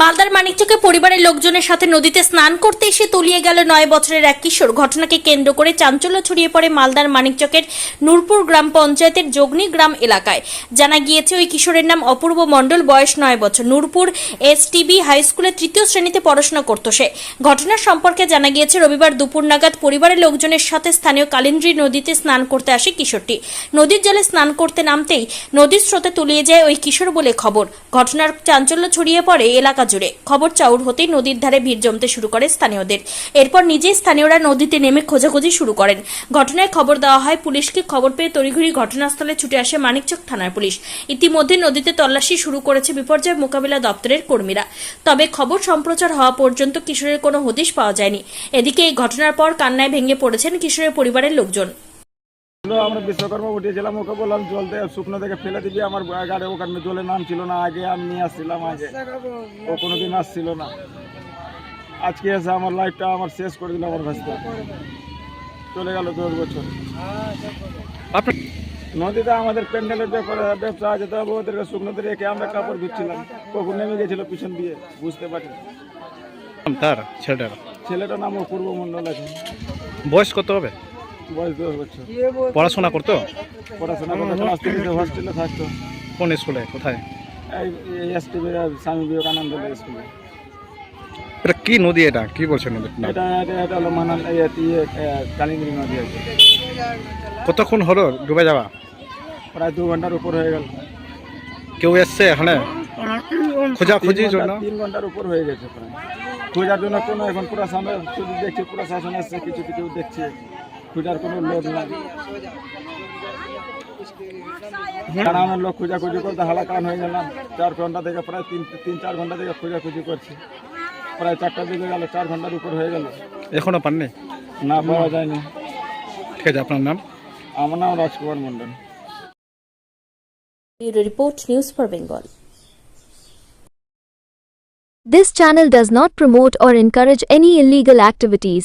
মালদার মানিকচকে পরিবারের লোকজনের সাথে নদীতে স্নান করতে এসে তলিয়ে গেল নয় বছরের এক কিশোর। ঘটনাকে কেন্দ্র করে চাঞ্চল্য ছড়িয়ে পড়ে মালদার মানিকচকের নূরপুর গ্রাম পঞ্চায়েতের যোগনি গ্রাম এলাকায়। জানা গিয়েছে, ওই কিশোরের নাম অপূর্ব মণ্ডল, বয়স নয় বছর। নূরপুর এসটিবি হাই স্কুলের তৃতীয় শ্রেণীতে পড়াশোনা করত সে। ঘটনার সম্পর্কে জানা গিয়েছে, রবিবার দুপুর নাগাদ পরিবারের লোকজনের সাথে স্থানীয় কালিন্দ্রী নদীতে স্নান করতে আসে কিশোরটি। নদীর জলে স্নান করতে নামতেই নদীর স্রোতে তলিয়ে যায় ওই কিশোর বলে খবর। ঘটনার চাঞ্চল্য ছড়িয়ে পড়ে এলাকা জুড়ে। খবর চাউর হতেই নদীর ধারে ভিড় জমতে শুরু করে স্থানীয়দের। এরপর নিজেই স্থানীয়রা নদীতে নেমে খোঁজাখুঁজি শুরু করেন। ঘটনায় খবর দেওয়া হয়, পুলিশকে খবর পেয়ে তড়িঘড়ি ঘটনাস্থলে ছুটে আসে মানিকচক থানার পুলিশ। ইতিমধ্যে নদীতে তল্লাশি শুরু করেছে বিপর্যয় মোকাবিলা দপ্তরের কর্মীরা। তবে খবর সম্প্রচার হওয়া পর্যন্ত কিশোরের কোনো হদিশ পাওয়া যায়নি। এদিকে এই ঘটনার পর কান্নায় ভেঙে পড়েছেন কিশোরের পরিবারের লোকজন। আমরা বিশ্বকর্মা উঠিয়েছিলাম ওকে বললাম জল থেকে শুকনো থেকে ফেলে দিবি আমার গাড়ি ওখানে জলে নাম ছিল না আগে আমি নিয়ে আসছিলাম আগে। ও কোনোদিন আসছিল না। আজকে এসে আমার লাইফটা আমার শেষ করে দিল আমার ভাষা চলে গেল দশ বছর। নদীতে আমাদের প্যান্ডেলের ব্যাপারে ব্যবসা আছে তবে ওদেরকে শুকনোতে রেখে আমরা কাপড় ধুচ্ছিলাম। কখন নেমে গেছিল পিছন দিয়ে বুঝতে পারি তার ছেলেটার? ছেলেটার নাম অপূর্ব মণ্ডল আছে। বয়স কত হবে? পড়াশোনা করতো? পড়াশোনা করতে ক্লাস তিরিশে হোস্টেলে থাকতো কোন স্কুলে? কোথায়? এই স্বামী বিবেকানন্দ স্কুলে। এটা কি নদী এটা? কি বলছে এটা এটা এটা হলো নদী আছে কতক্ষণ হলো ডুবে যাওয়া? প্রায় দু ঘণ্টার উপর হয়ে গেল। কেউ এসছে এখানে? খোঁজাখুঁজির তিন জন্য? তিন ঘণ্টার উপর হয়ে গেছে প্রায়। খোঁজার জন্য কোনো এখন পুরো সামনে দেখছি শাসন এসছে কিছু কিছু দেখছে। খোঁজার কোনো লোক নাই। গ্রামের লোক খোঁজাখুঁজি করতে হালাকান হয়ে গেলাম। চার ঘণ্টা থেকে প্রায় তিন তিন চার ঘণ্টা থেকে খোঁজাখুঁজি করছি। প্রায় চারটা দিকে গেল চার ঘণ্টার উপর হয়ে গেল। এখনও পাননি? না পাওয়া যায়নি। ঠিক আছে আপনার নাম? আমার নাম Rajkumar Mondal report news for Bengal. This channel does not promote or encourage any illegal activities.